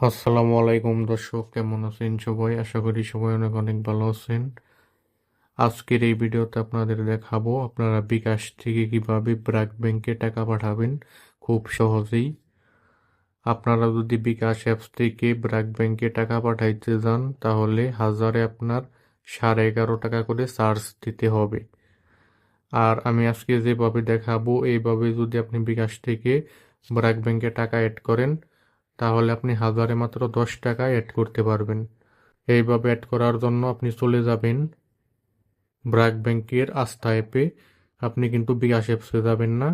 আসসালামু আলাইকুম দর্শক, কেমন আছেন সবাই? আশা করি সবাই অনেক অনেক ভালো আছেন। আজকের এই ভিডিওতে আপনাদের দেখাবো আপনারা বিকাশ থেকে কীভাবে ব্র্যাক ব্যাংকে টাকা পাঠাবেন খুব সহজেই। আপনারা যদি বিকাশ অ্যাপস থেকে ব্র্যাক ব্যাংকে টাকা পাঠাইতে যান, তাহলে হাজারে আপনার সাড়ে এগারো টাকা করে চার্জ দিতে হবে। আর আমি আজকে যেভাবে দেখাবো, এইভাবে যদি আপনি বিকাশ থেকে ব্র্যাক ব্যাংকে টাকা অ্যাড করেন তাহলে আপনি হাজারে মাত্র দশ টাকা অ্যাড করতে পারবেন। এইভাবে অ্যাড করার জন্য আপনি চলে যাবেন ব্র্যাক ব্যাংকের আস্থা অ্যাপে আপনি কিন্তু বিকাশ অ্যাপসে যাবেন না,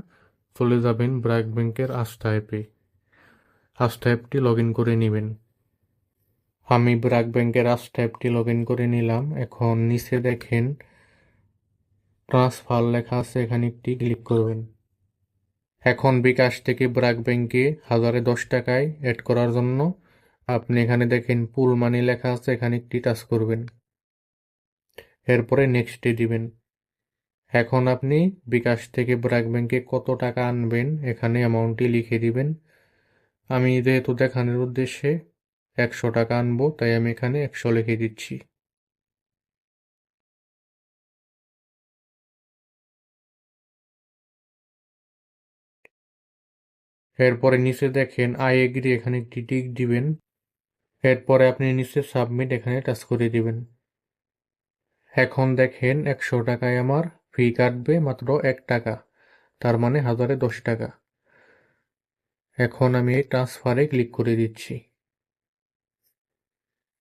চলে যাবেন ব্র্যাক ব্যাংকের আস্থা অ্যাপে আস্থা অ্যাপটি লগ ইন করে নেবেন। আমি ব্র্যাক ব্যাংকের আস্থা অ্যাপটি লগ ইন করে নিলাম। এখন নিচে দেখেন ট্রান্সফার লেখা আছে, এখানে একটি ক্লিক করবেন। এখন বিকাশ থেকে ব্র্যাক ব্যাংকে হাজারে দশ টাকায় অ্যাড করার জন্য আপনি এখানে দেখেন পুল মানি লেখা আছে, এখানে একটি টাচ করবেন। এরপরে নেক্সটে দিবেন। এখন আপনি বিকাশ থেকে ব্র্যাক ব্যাংকে কত টাকা আনবেন, এখানে অ্যামাউন্টটি লিখে দিবেন। আমি যেহেতু দেখানোর উদ্দেশ্যে একশো টাকা আনব, তাই আমি এখানে একশো লিখে দিচ্ছি। এরপরে নিচে দেখেন, আই এগ্রি এখানে একটি টিক দিবেন। এরপরে আপনি নিচে সাবমিট, এখানে টাচ করে দিবেন। এখন দেখেন, একশো টাকায় আমার ফি কাটবে মাত্র এক টাকা, তার মানে হাজারে দশ টাকা। এখন আমি ট্রান্সফারে ক্লিক করে দিচ্ছি।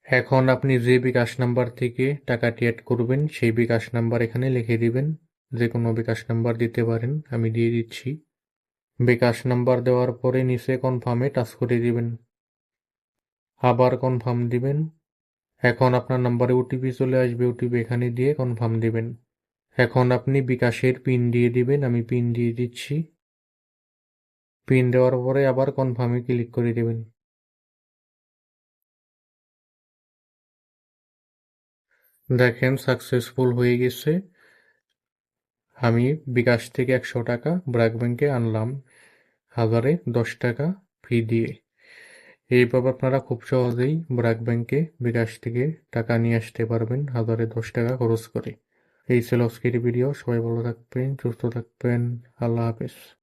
এখন আপনি যে বিকাশ নাম্বার থেকে টাকাটি অ্যাড করবেন, সেই বিকাশ নাম্বার এখানে লিখে দিবেন। যে কোনো বিকাশ নাম্বার দিতে পারেন, আমি দিয়ে দিচ্ছি। বিকাশ নাম্বার দেওয়ার পরে নিচে কনফার্মে টাচ করে দিবেন। আবার কনফার্ম দিবেন। এখন আপনার নাম্বারে ওটিপি চলে আসবে। ওটিপি এখানে দিয়ে কনফার্ম দিবেন। এখন আপনি বিকাশের পিন দিয়ে দিবেন। আমি পিন দিয়ে দিচ্ছি। পিন দেওয়ার পরে আবার কনফার্মে ক্লিক করে দেবেন। দেখেন সাকসেসফুল হয়ে গেছে। আমি বিকাশ থেকে একশো টাকা ব্র্যাক ব্যাংকে আনলাম। হাজারে দশ টাকা ফি দিয়ে। এইভাবে আপনারা খুব সহজেই ব্র্যাক ব্যাংকে বিকাশ থেকে টাকা নিয়ে আসতে পারবেন হাজারে দশ টাকা খরচ করে। এই ছিল আজকের ভিডিও সবাই ভালো থাকবেন, সুস্থ থাকবেন। আল্লাহ হাফেজ।